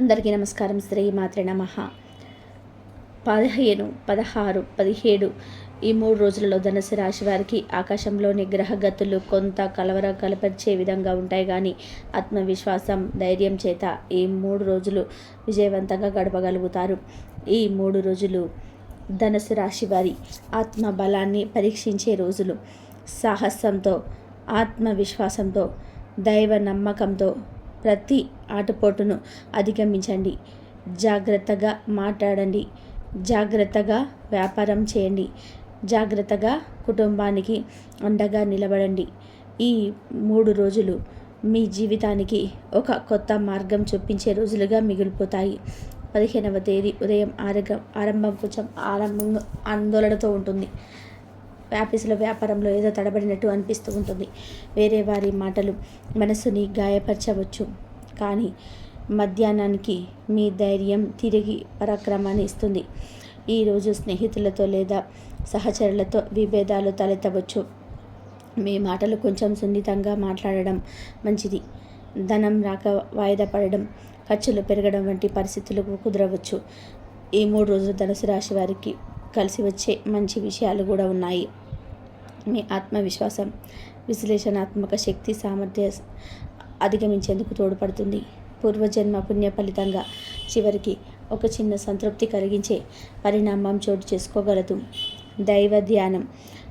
అందరికీ నమస్కారం. శ్రీ మాత్రే నమ. పదిహేను పదహారు పదిహేడు ఈ మూడు రోజులలో ధనుసు రాశి వారికి ఆకాశంలోని గ్రహగతులు కొంత కలవర కలపరిచే విధంగా ఉంటాయి. కానీ ఆత్మవిశ్వాసం ధైర్యం చేత ఈ మూడు రోజులు విజయవంతంగా గడపగలుగుతారు. ఈ మూడు రోజులు ధనుసు రాశి వారి ఆత్మ బలాన్ని పరీక్షించే రోజులు. సాహసంతో ఆత్మవిశ్వాసంతో దైవ నమ్మకంతో ప్రతి ఆటపోటును అధిగమించండి. జాగ్రత్తగా మాట్లాడండి. జాగ్రత్తగా వ్యాపారం చేయండి. జాగ్రత్తగా కుటుంబానికి అండగా నిలబడండి. ఈ మూడు రోజులు మీ జీవితానికి ఒక కొత్త మార్గం చూపించే రోజులుగా మిగిలిపోతాయి. పదిహేనవ తేదీ ఉదయం ఆరగ ఆరంభం కొంచెం ఆరంభం ఆందోళనతో ఉంటుంది. ఆఫీసులో వ్యాపారంలో ఏదో తడబడినట్టు అనిపిస్తూ ఉంటుంది. వేరే వారి మాటలు మనసుని గాయపరచవచ్చు. కానీ మధ్యాహ్నానికి మీ ధైర్యం తిరిగి పరాక్రమాన్ని ఇస్తుంది. ఈరోజు స్నేహితులతో లేదా సహచరులతో విభేదాలు తలెత్తవచ్చు. మీ మాటలు కొంచెం సున్నితంగా మాట్లాడడం మంచిది. ధనం రాక వాయిదా పడడం ఖర్చులు పెరగడం వంటి పరిస్థితులు కుదరవచ్చు. ఈ మూడు రోజులు ధనుసు రాశి వారికి కలిసి వచ్చే మంచి విషయాలు కూడా ఉన్నాయి. మీ ఆత్మవిశ్వాసం విశ్లేషణాత్మక శక్తి సామర్థ్య అధిగమించేందుకు తోడ్పడుతుంది. పూర్వజన్మ పుణ్య ఫలితంగా చివరికి ఒక చిన్న సంతృప్తి కలిగించే పరిణామం చోటు చేసుకోగలదు. దైవ ధ్యానం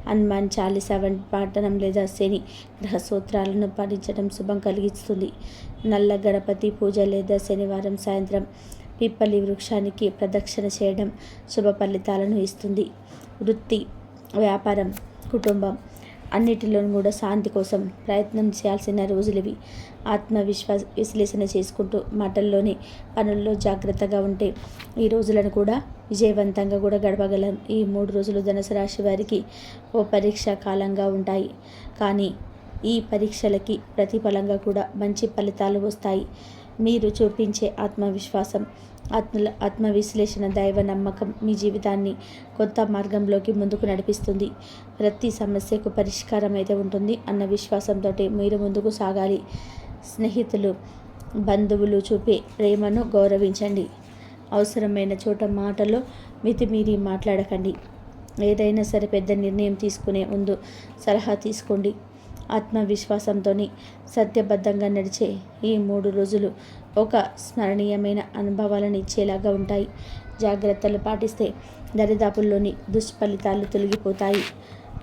హనుమాన్ చాలీసా వంటి పాఠనం లేదా శని గ్రహ సూత్రాలను పాటించడం శుభం కలిగిస్తుంది. నల్ల గణపతి పూజ లేదా శనివారం సాయంత్రం పిప్పలి వృక్షానికి ప్రదక్షిణ చేయడం శుభ ఫలితాలను ఇస్తుంది. వృత్తి వ్యాపారం కుటుంబం. అన్నిటిలోనూ కూడా శాంతి కోసం ప్రయత్నం చేయాల్సిన రోజులు ఇవి ఆత్మవిశ్వాస విశ్లేషణ చేసుకుంటూ మాటల్లోని పనుల్లో జాగ్రత్తగా ఉంటే ఈ రోజులను కూడా విజయవంతంగా కూడా గడపగలం. ఈ మూడు రోజులు ధనుసు రాశి వారికి ఓ పరీక్ష కాలంగా ఉంటాయి. కానీ ఈ పరీక్షలకి ప్రతిఫలంగా కూడా మంచి ఫలితాలు వస్తాయి. మీరు చూపించే ఆత్మవిశ్వాసం ఆత్మ ఆత్మవిశ్లేషణ దైవ నమ్మకం మీ జీవితాన్ని కొత్త మార్గంలోకి ముందుకు నడిపిస్తుంది. ప్రతి సమస్యకు పరిష్కారం అయితే ఉంటుంది. అన్న విశ్వాసంతో మీరు ముందుకు సాగాలి. స్నేహితులు బంధువులు చూపే ప్రేమను గౌరవించండి. అవసరమైన చోట మాటలో మితిమీరి మాట్లాడకండి. ఏదైనా సరే పెద్ద నిర్ణయం తీసుకునే ముందు సలహా తీసుకోండి. ఆత్మవిశ్వాసంతో సత్యబద్ధంగా నడిచే ఈ మూడు రోజులు ఒక స్మరణీయమైన అనుభవాలను ఇచ్చేలాగా ఉంటాయి. జాగ్రత్తలు పాటిస్తే దరిదాపుల్లోని దుష్ఫలితాలు తొలగిపోతాయి.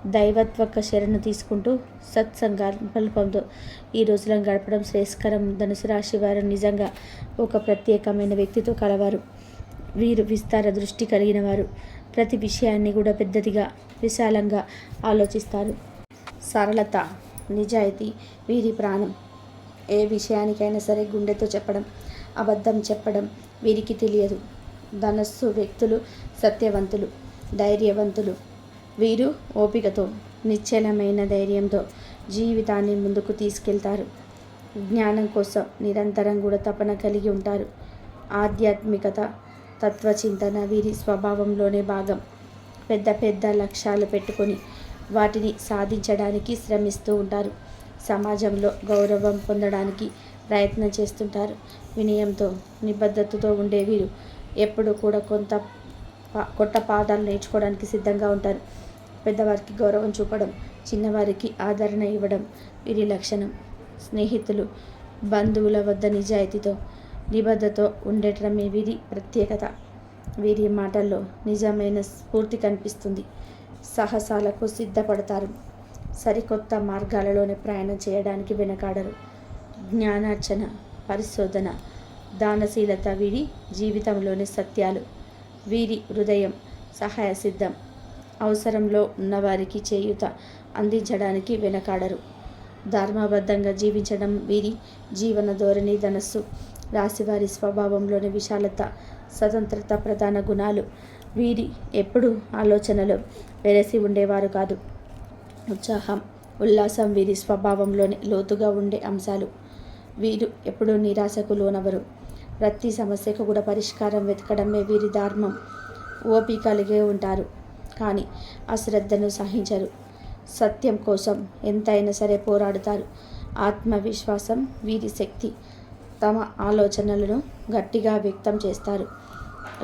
దైవత్వక శరణు తీసుకుంటూ సత్సంకల్పంతో ఈ రోజులను గడపడం శ్రేయస్కరం. ధనుసు రాశి వారు నిజంగా ఒక ప్రత్యేకమైన వ్యక్తితో కలవారు. వీరు విస్తార దృష్టి కలిగిన వారు ప్రతి విషయాన్ని కూడా పెద్దదిగా విశాలంగా ఆలోచిస్తారు. సరళత నిజాయితీ వీరి ప్రాణం. ఏ విషయానికైనా సరే గుండెతో చెప్పడం అబద్ధం చెప్పడం వీరికి తెలియదు. ధనస్సు వ్యక్తులు సత్యవంతులు ధైర్యవంతులు. వీరు ఓపికతో నిశ్చలమైన ధైర్యంతో జీవితాన్ని ముందుకు తీసుకెళ్తారు. జ్ఞానం కోసం నిరంతరం కూడా తపన కలిగి ఉంటారు. ఆధ్యాత్మికత తత్వచింతన వీరి స్వభావంలోనే భాగం. పెద్ద పెద్ద లక్ష్యాలు పెట్టుకొని వాటిని సాధించడానికి శ్రమిస్తూ ఉంటారు. సమాజంలో గౌరవం పొందడానికి ప్రయత్నం చేస్తుంటారు. వినయంతో నిబద్ధతతో ఉండే వీరు ఎప్పుడు కూడా కొంత కొత్త పాఠాలు నేర్చుకోవడానికి సిద్ధంగా ఉంటారు. పెద్దవారికి గౌరవం చూపడం చిన్నవారికి ఆదరణ ఇవ్వడం వీరి లక్షణం. స్నేహితులు బంధువుల వద్ద నిజాయితీతో నిబద్ధతో ఉండటమే వీరి ప్రత్యేకత. వీరి మాటల్లో నిజమైన స్ఫూర్తి కనిపిస్తుంది. సాహసాలకు సిద్ధపడతారు. సరికొత్త మార్గాలలోనే ప్రయాణం చేయడానికి వెనకాడరు. జ్ఞానార్చన పరిశోధన దానశీలత వీరి జీవితంలోని సత్యాలు. వీరి హృదయం సహాయ సిద్ధం. అవసరంలో ఉన్నవారికి చేయుత అందించడానికి వెనకాడరు. ధర్మబద్ధంగా జీవించడం వీరి జీవన ధోరణి ధనస్సు రాశివారి స్వభావంలోని విశాలత స్వతంత్రత ప్రధాన గుణాలు. వీరి ఎప్పుడు ఆలోచనలు వెరసి ఉండేవారు కాదు. ఉత్సాహం ఉల్లాసం వీరి స్వభావంలోని లోతుగా ఉండే అంశాలు. వీరు ఎప్పుడూ నిరాశకు లోనవరు. ప్రతి సమస్యకు కూడా పరిష్కారం వెతకడమే వీరి ధర్మం. ఓపిక కలిగే ఉంటారు. కానీ అశ్రద్ధను సహించరు. సత్యం కోసం ఎంతైనా సరే పోరాడుతారు. ఆత్మవిశ్వాసం వీరి శక్తి. తమ ఆలోచనలను గట్టిగా వ్యక్తం చేస్తారు.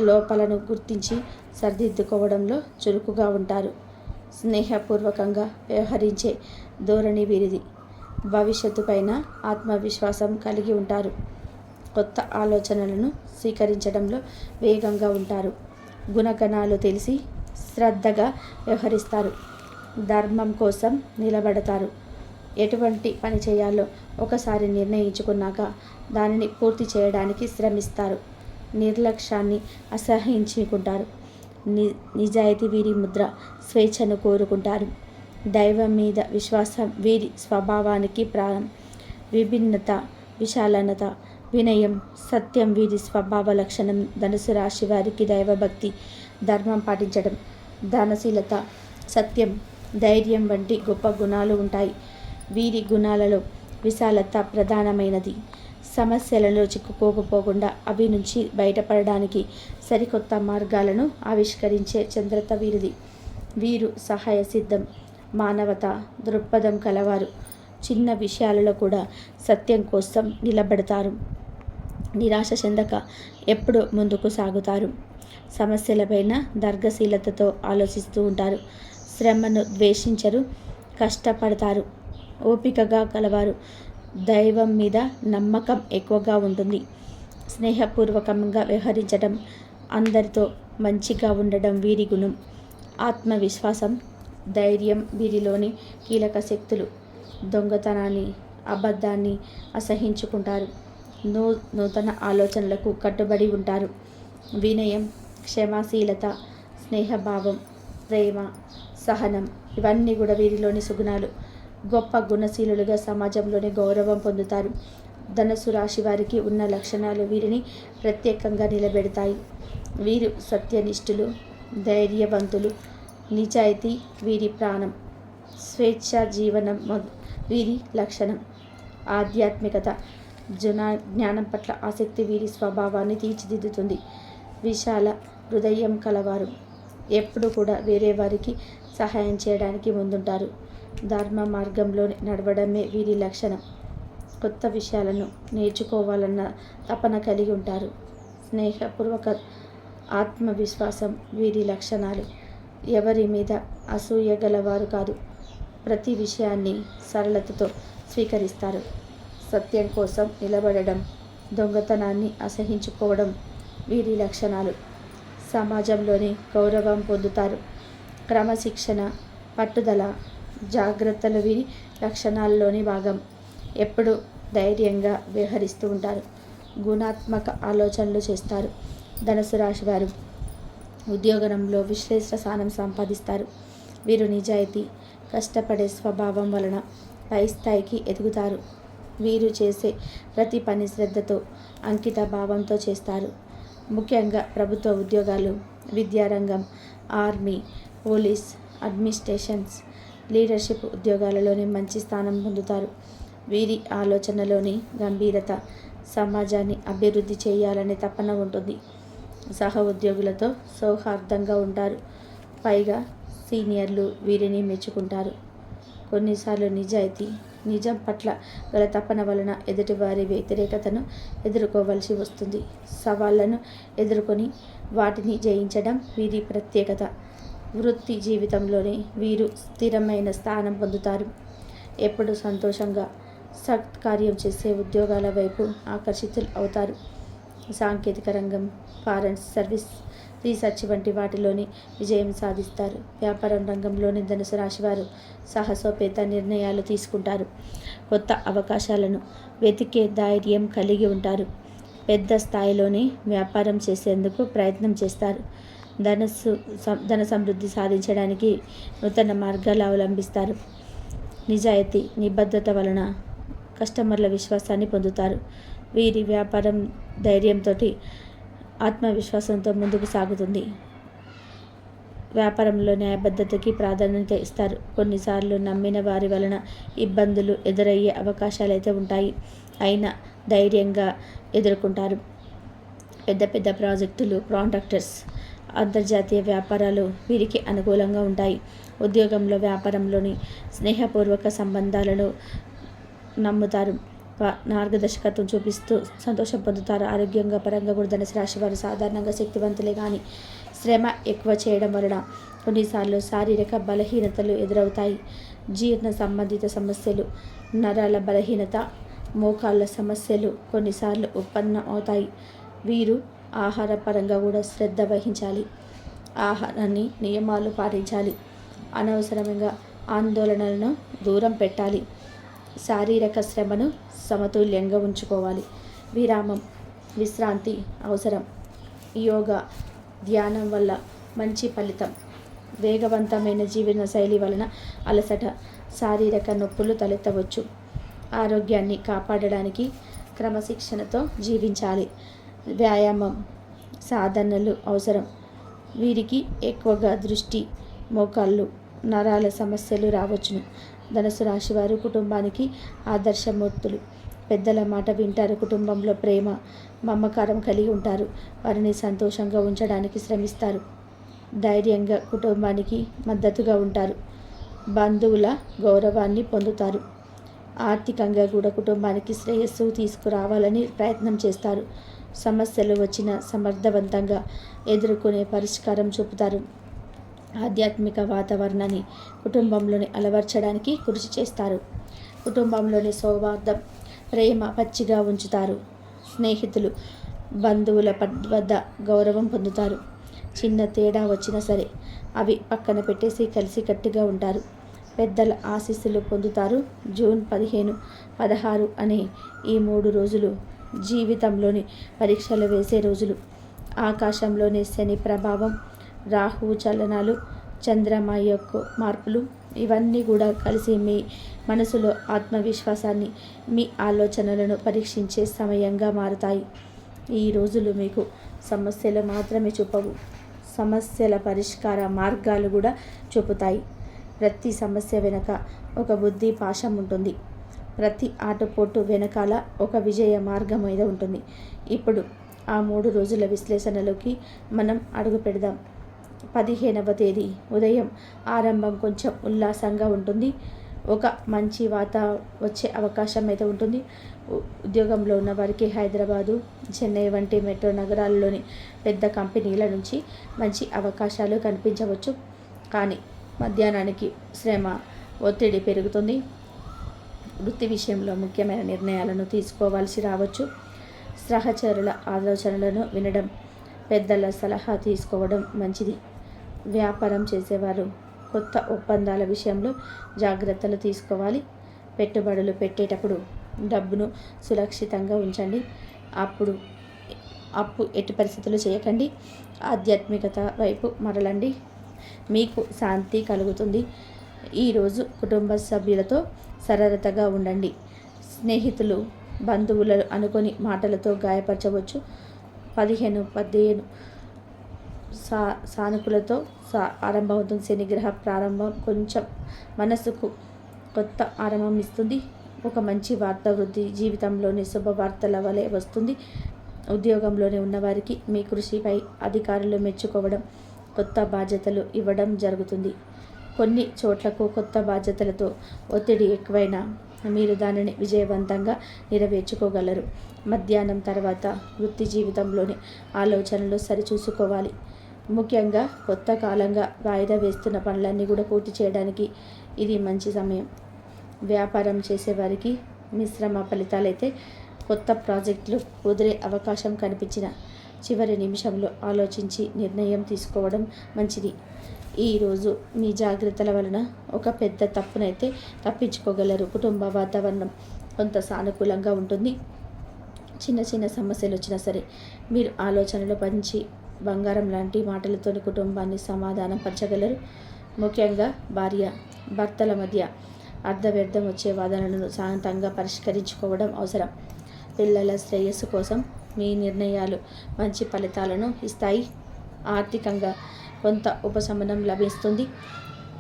లోపలను గుర్తించి సరిదిద్దుకోవడంలో చురుకుగా ఉంటారు. స్నేహపూర్వకంగా వ్యవహరించే ధోరణి వీరిది. భవిష్యత్తు పైన ఆత్మవిశ్వాసం కలిగి ఉంటారు. కొత్త ఆలోచనలను స్వీకరించడంలో వేగంగా ఉంటారు. గుణగణాలు తెలిసి శ్రద్ధగా వ్యవహరిస్తారు. ధర్మం కోసం నిలబడతారు. ఎటువంటి పని చేయాలో ఒకసారి నిర్ణయించుకున్నాక దానిని పూర్తి చేయడానికి శ్రమిస్తారు. నిర్లక్ష్యాన్ని అసహించుకుంటారు. ని నిజాయితీ వీరి ముద్ర స్వేచ్ఛను కోరుకుంటారు. దైవం మీద విశ్వాసం వీరి స్వభావానికి ప్రాణం. విభిన్నత విశాలనత వినయం సత్యం వీరి స్వభావ లక్షణం ధనుసు రాశి వారికి దైవభక్తి ధర్మం పాటించడం దానశీలత సత్యం ధైర్యం వంటి గొప్ప గుణాలు ఉంటాయి. వీరి గుణాలలో విశాలత ప్రధానమైనది. సమస్యలలో చిక్కుకోకపోకుండా అవి నుంచి బయటపడడానికి సరికొత్త మార్గాలను ఆవిష్కరించే చంద్రత వీరిది. వీరు సహాయ సిద్ధం మానవత దృక్పథం కలవారు. చిన్న విషయాలలో కూడా సత్యం కోసం నిలబడతారు. నిరాశ చెందక ఎప్పుడు ముందుకు సాగుతారు. సమస్యలపైన దర్గశీలతతో ఆలోచిస్తూ ఉంటారు. శ్రమను ద్వేషించరు కష్టపడతారు. ఓపికగా కలవారు. దైవం మీద నమ్మకం ఎక్కువగా ఉంటుంది. స్నేహపూర్వకంగా వ్యవహరించడం అందరితో మంచిగా ఉండడం వీరి గుణం. ఆత్మవిశ్వాసం ధైర్యం వీరిలోని కీలక శక్తులు. దొంగతనాన్ని అబద్ధాన్ని అసహించుకుంటారు. నూ నూతన ఆలోచనలకు కట్టుబడి ఉంటారు. వినయం క్షమాశీలత స్నేహభావం ప్రేమ సహనం ఇవన్నీ కూడా వీరిలోని సుగుణాలు. గొప్ప గుణశీలులుగా సమాజంలోనే గౌరవం పొందుతారు. ధనస్సు రాశి వారికి ఉన్న లక్షణాలు వీరిని ప్రత్యేకంగా నిలబెడతాయి. వీరు సత్యనిష్ఠులు ధైర్యవంతులు నిజాయితీ వీరి ప్రాణం స్వేచ్ఛ జీవనం వీరి లక్షణం. ఆధ్యాత్మికత జునా జ్ఞానం పట్ల ఆసక్తి వీరి స్వభావాన్ని తీర్చిదిద్దుతుంది. విశాల హృదయం కలవారు. ఎప్పుడు కూడా వేరే వారికి సహాయం చేయడానికి ముందుంటారు. ధర్మ మార్గంలో నడవడమే వీరి లక్షణం. కొత్త విషయాలను నేర్చుకోవాలన్న తపన కలిగి ఉంటారు. స్నేహపూర్వక ఆత్మవిశ్వాసం వీరి లక్షణాలు. ఎవరి మీద అసూయ గలవారు కాదు. ప్రతి విషయాన్ని సరళతతో స్వీకరిస్తారు. సత్యం కోసం నిలబడడం దొంగతనాన్ని అసహించుకోవడం వీరి లక్షణాలు. సమాజంలోని గౌరవం పొందుతారు. క్రమశిక్షణ పట్టుదల జాగ్రత్తలు విని లక్షణాల్లోని భాగం. ఎప్పుడు ధైర్యంగా వ్యవహరిస్తూ ఉంటారు. గుణాత్మక ఆలోచనలు చేస్తారు. ధనుసు రాశి వారు ఉద్యోగంలో విశ్లేషణ స్థానం సంపాదిస్తారు. వీరు నిజాయితీ కష్టపడే స్వభావం వలన పై స్థాయికి ఎదుగుతారు. వీరు చేసే ప్రతి పని శ్రద్ధతో అంకిత భావంతో చేస్తారు. ముఖ్యంగా ప్రభుత్వ ఉద్యోగాలు విద్యారంగం ఆర్మీ పోలీస్ అడ్మినిస్ట్రేషన్స్ లీడర్షిప్ ఉద్యోగాలలోనే మంచి స్థానం పొందుతారు. వీరి ఆలోచనలోని గంభీరత సమాజాన్ని అభివృద్ధి చేయాలనే తపన ఉంటుంది. సహ ఉద్యోగులతో సౌహార్దంగా ఉంటారు. పైగా సీనియర్లు వీరిని మెచ్చుకుంటారు. కొన్నిసార్లు నిజాయితీ నిజం పట్ల గల తపన వలన ఎదుటివారి వ్యతిరేకతను ఎదుర్కోవలసి వస్తుంది. సవాళ్ళను ఎదుర్కొని వాటిని జయించడం వీరి ప్రత్యేకత. వృత్తి జీవితంలోనే వీరు స్థిరమైన స్థానం పొందుతారు. ఎప్పుడు సంతోషంగా సత్కార్యం చేసే ఉద్యోగాల వైపు ఆకర్షితులు అవుతారు. సాంకేతిక రంగం ఫారెన్స్ సర్వీస్ రీసెర్చ్ వంటి వాటిలోని విజయం సాధిస్తారు. వ్యాపారం రంగంలోని ధనుసు రాశివారు సాహసోపేత నిర్ణయాలు తీసుకుంటారు. కొత్త అవకాశాలను వెతికే ధైర్యం కలిగి ఉంటారు. పెద్ద స్థాయిలోనే వ్యాపారం చేసేందుకు ప్రయత్నం చేస్తారు. ధనస్సు ధన సమృద్ధి సాధించడానికి నూతన మార్గాలు అవలంబిస్తారు. నిజాయితీ నిబద్ధత వలన కస్టమర్ల విశ్వాసాన్ని పొందుతారు. వీరి వ్యాపారం ధైర్యంతో ఆత్మవిశ్వాసంతో ముందుకు సాగుతుంది. వ్యాపారంలో న్యాయబద్ధతకి ప్రాధాన్యత ఇస్తారు. కొన్నిసార్లు నమ్మిన వారి వలన ఇబ్బందులు ఎదురయ్యే అవకాశాలు అయితే ఉంటాయి. అయినా ధైర్యంగా ఎదుర్కొంటారు. పెద్ద పెద్ద ప్రాజెక్టులు కాంట్రాక్టర్స్ అంతర్జాతీయ వ్యాపారాలు వీరికి అనుకూలంగా ఉంటాయి. ఉద్యోగంలో వ్యాపారంలోని స్నేహపూర్వక సంబంధాలను నమ్ముతారు. ప- మార్గదర్శకత్వం చూపిస్తూ సంతోషం పొందుతారు. ఆరోగ్యంగా పరంగా కూడా ధనుసు రాశి వారు సాధారణంగా శక్తివంతులే కానీ శ్రమ ఎక్కువ చేయడం వలన కొన్నిసార్లు శారీరక బలహీనతలు ఎదురవుతాయి. జీర్ణ సంబంధిత సమస్యలు నరాల బలహీనత మోకాళ్ళ సమస్యలు కొన్నిసార్లు ఉత్పన్నం అవుతాయి. వీరు ఆహార పరంగా కూడా శ్రద్ధ వహించాలి. ఆహారాన్ని నియమాలు పాటించాలి. అనవసరంగా ఆందోళనలను దూరం పెట్టాలి. శారీరక శ్రమను సమతుల్యంగా ఉంచుకోవాలి. విరామం విశ్రాంతి అవసరం. యోగా ధ్యానం వల్ల మంచి ఫలితం. వేగవంతమైన జీవన శైలి వలన అలసట శారీరక నొప్పులు తలెత్తవచ్చు. ఆరోగ్యాన్ని కాపాడడానికి క్రమశిక్షణతో జీవించాలి. వ్యాయామం సాధనలు అవసరం. వీరికి ఎక్కువగా దృష్టి మోకాళ్ళు నరాల సమస్యలు రావచ్చును. ధనుసు రాశి వారు కుటుంబానికి ఆదర్శమూర్తులు. పెద్దల మాట వింటారు కుటుంబంలో ప్రేమ మమకారం కలిగి ఉంటారు. వారిని సంతోషంగా ఉంచడానికి శ్రమిస్తారు. ధైర్యంగా కుటుంబానికి మద్దతుగా ఉంటారు. బంధువుల గౌరవాన్ని పొందుతారు. ఆర్థికంగా కూడా కుటుంబానికి శ్రేయస్సు తీసుకురావాలని ప్రయత్నం చేస్తారు. సమస్యలు వచ్చిన సమర్థవంతంగా ఎదుర్కొనే పరిష్కారం చూపుతారు. ఆధ్యాత్మిక వాతావరణాన్ని కుటుంబంలోని అలవర్చడానికి కృషి చేస్తారు. కుటుంబంలోని సౌహార్దం ప్రేమ పచ్చిగా ఉంచుతారు. స్నేహితులు బంధువుల పద్- వద్ద గౌరవం పొందుతారు. చిన్న తేడా వచ్చినా సరే అవి పక్కన పెట్టేసి కలిసి కట్టుగా ఉంటారు. పెద్దల ఆశీస్సులు పొందుతారు. జూన్ పదిహేను పదహారు అనే ఈ మూడు రోజులు జీవితంలోని పరీక్షలు వేసే రోజులు. ఆకాశంలోని శని ప్రభావం రాహువు చలనాలు చంద్రమ యొక్క మార్పులు ఇవన్నీ కూడా కలిసి మీ మనసులో ఆత్మవిశ్వాసాన్ని మీ ఆలోచనలను పరీక్షించే సమయంగా మారుతాయి. ఈ రోజులు మీకు సమస్యలు మాత్రమే చూపవు. సమస్యల పరిష్కార మార్గాలు కూడా చూపుతాయి. ప్రతి సమస్య వెనుక ఒక బుద్ధి పాశం ఉంటుంది. ప్రతి ఆటపోటు వెనకాల ఒక విజయ మార్గం మీద ఉంటుంది. ఇప్పుడు ఆ మూడు రోజుల విశ్లేషణలోకి మనం అడుగు పెడదాం. పదిహేనవ తేదీ ఉదయం. ఆరంభం కొంచెం ఉల్లాసంగా ఉంటుంది. ఒక మంచి వాత వచ్చే అవకాశం అయితే ఉంటుంది. ఉ- ఉద్యోగంలో ఉన్న వారికి హైదరాబాదు చెన్నై వంటి మెట్రో నగరాల్లోని పెద్ద కంపెనీల నుంచి మంచి అవకాశాలు కనిపించవచ్చు. కానీ మధ్యాహ్నానికి శ్రమ ఒత్తిడి పెరుగుతుంది. వృత్తి విషయంలో ముఖ్యమైన నిర్ణయాలను తీసుకోవాల్సి రావచ్చు. సహచరుల ఆలోచనలను వినడం పెద్దల సలహా తీసుకోవడం మంచిది. వ్యాపారం చేసేవారు కొత్త ఒప్పందాల విషయంలో జాగ్రత్తలు తీసుకోవాలి. పెట్టుబడులు పెట్టేటప్పుడు డబ్బును సురక్షితంగా ఉంచండి. అప్పుడు అప్పు ఎట్టి పరిస్థితులు చేయకండి. ఆధ్యాత్మికత వైపు మరలండి. మీకు శాంతి కలుగుతుంది. ఈరోజు కుటుంబ సభ్యులతో సరళతగా ఉండండి. స్నేహితులు బంధువులు అనుకొని మాటలతో గాయపరచవచ్చు. పదిహేను పదిహేను సా సానుకూలతో సా ఆరంభమవుతుంది. శనిగ్రహ ప్రారంభం కొంచెం మనసుకు కొత్త ఆరంభం ఇస్తుంది. ఒక మంచి వార్త వృద్ధి జీవితంలోని శుభవార్తల వలె వస్తుంది. ఉద్యోగంలోనే ఉన్నవారికి మీ కృషిపై అధికారులు మెచ్చుకోవడం కొత్త బాధ్యతలు ఇవ్వడం జరుగుతుంది. కొన్ని చోట్లకు కొత్త బాధ్యతలతో ఒత్తిడి ఎక్కువైనా మీరు దానిని విజయవంతంగా నెరవేర్చుకోగలరు. మధ్యాహ్నం తర్వాత వృత్తి జీవితంలోని ఆలోచనలు సరిచూసుకోవాలి. ముఖ్యంగా కొత్త కాలంగా వాయిదా వేస్తున్న పనులన్నీ కూడా పూర్తి చేయడానికి ఇది మంచి సమయం. వ్యాపారం చేసేవారికి మిశ్రమ ఫలితాలైతే కొత్త ప్రాజెక్టులు కుదిరే అవకాశం కనిపించిన చివరి నిమిషంలో ఆలోచించి నిర్ణయం తీసుకోవడం మంచిది. ఈరోజు మీ జాగ్రత్తల వలన ఒక పెద్ద తప్పునైతే తప్పించుకోగలరు. కుటుంబ వాతావరణం కొంత సానుకూలంగా ఉంటుంది. చిన్న చిన్న సమస్యలు వచ్చినా సరే మీరు ఆలోచనలు పంచి బంగారం లాంటి మాటలతోని కుటుంబాన్ని సమాధానం పరచగలరు ముఖ్యంగా భార్య భర్తల మధ్య అర్ధవ్యర్థం వచ్చే వాదనలను శాంతంగా పరిష్కరించుకోవడం అవసరం. పిల్లల శ్రేయస్సు కోసం మీ నిర్ణయాలు మంచి ఫలితాలను ఇస్తాయి. ఆర్థికంగా కొంత ఉపశమనం లభిస్తుంది.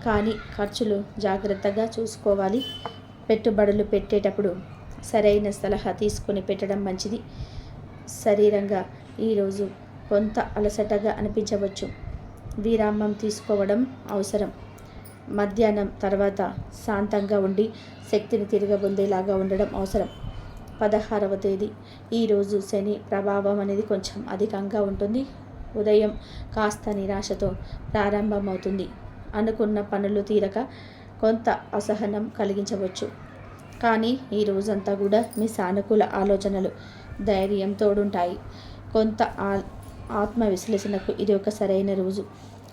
కానీ ఖర్చులు జాగ్రత్తగా చూసుకోవాలి. పెట్టుబడులు పెట్టేటప్పుడు సరైన సలహా తీసుకొని పెట్టడం మంచిది. శరీరంగా ఈరోజు కొంత అలసటగా అనిపించవచ్చు. విరామం తీసుకోవడం అవసరం. మధ్యాహ్నం తర్వాత శాంతంగా ఉండి శక్తిని తిరగబొందేలాగా ఉండడం అవసరం. పదహారవ తేదీ. ఈరోజు శని ప్రభావం అనేది కొంచెం అధికంగా ఉంటుంది. ఉదయం కాస్త నిరాశతో ప్రారంభమవుతుంది. అనుకున్న పనులు తీరక కొంత అసహనం కలిగించవచ్చు. కానీ ఈ రోజంతా కూడా మీ సానుకూల ఆలోచనలు ధైర్యం తోడుంటాయి. కొంత ఆత్మ విశ్లేషణకు ఇది ఒక సరైన రోజు.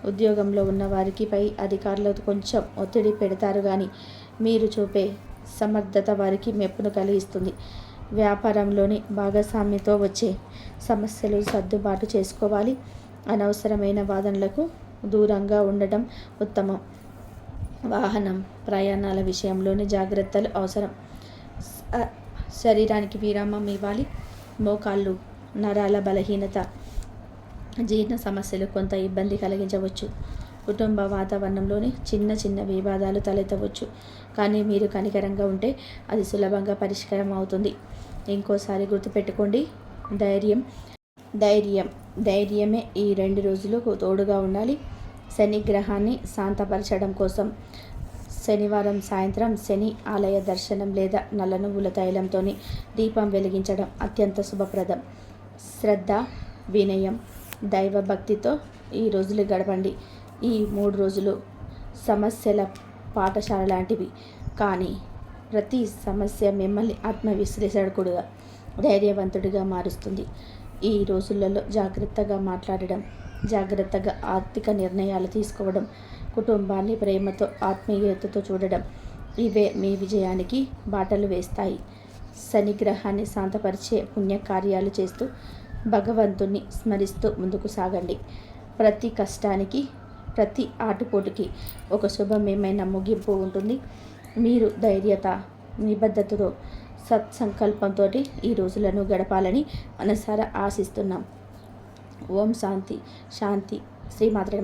ఉద్యోగంలో ఉన్న వారికి పై అధికారులతో కొంచెం ఒత్తిడి పెడతారు కానీ మీరు చూపే సమర్థత వారికి మెప్పును కలిగిస్తుంది. వ్యాపారంలోని భాగస్వామ్యతో వచ్చే సమస్యలు సర్దుబాటు చేసుకోవాలి. అనవసరమైన వాదనలకు దూరంగా ఉండటం ఉత్తమం. వాహనం ప్రయాణాల విషయంలోని జాగ్రత్తలు అవసరం. శరీరానికి విరామం ఇవ్వాలి. మోకాళ్ళు నరాల బలహీనత జీర్ణ సమస్యలు కొంత ఇబ్బంది కలిగించవచ్చు. కుటుంబ వాతావరణంలోని చిన్న చిన్న వివాదాలు తలెత్తవచ్చు. కానీ మీరు కనికరంగా ఉంటే అది సులభంగా పరిష్కారం అవుతుంది. ఇంకోసారి గుర్తుపెట్టుకోండి. ధైర్యం. ధైర్యం. ధైర్యమే ఈ రెండు రోజులు తోడుగా ఉండాలి. శని గ్రహాన్ని శాంతపరచడం కోసం. శనివారం సాయంత్రం శని ఆలయ దర్శనం లేదా నల్ల నువ్వుల తైలంతో దీపం వెలిగించడం అత్యంత శుభప్రదం. శ్రద్ధ వినయం దైవభక్తితో ఈ రోజులు గడపండి. ఈ మూడు రోజులు సమస్యల పాఠశాల లాంటివి. కానీ ప్రతి సమస్య మిమ్మల్ని ఆత్మవిశ్లేషకుడుగా ధైర్యవంతుడిగా మారుస్తుంది. ఈ రోజులలో జాగ్రత్తగా మాట్లాడడం జాగ్రత్తగా ఆర్థిక నిర్ణయాలు తీసుకోవడం కుటుంబాన్ని ప్రేమతో ఆత్మీయతతో చూడడం ఇవే మీ విజయానికి బాటలు వేస్తాయి. శనిగ్రహాన్ని శాంతపరిచే పుణ్యకార్యాలు చేస్తూ భగవంతుణ్ణి స్మరిస్తూ ముందుకు సాగండి. ప్రతి కష్టానికి ప్రతి ఆటుపోటుకి ఒక శుభమేమైన ముగింపు ఉంటుంది. మీరు ధైర్యత నిబద్ధతతో సత్సంకల్పంతో ఈ రోజులను గడపాలని మనసారా ఆశిస్తున్నాం. ఓం శాంతి శాంతి. శ్రీమాత్రే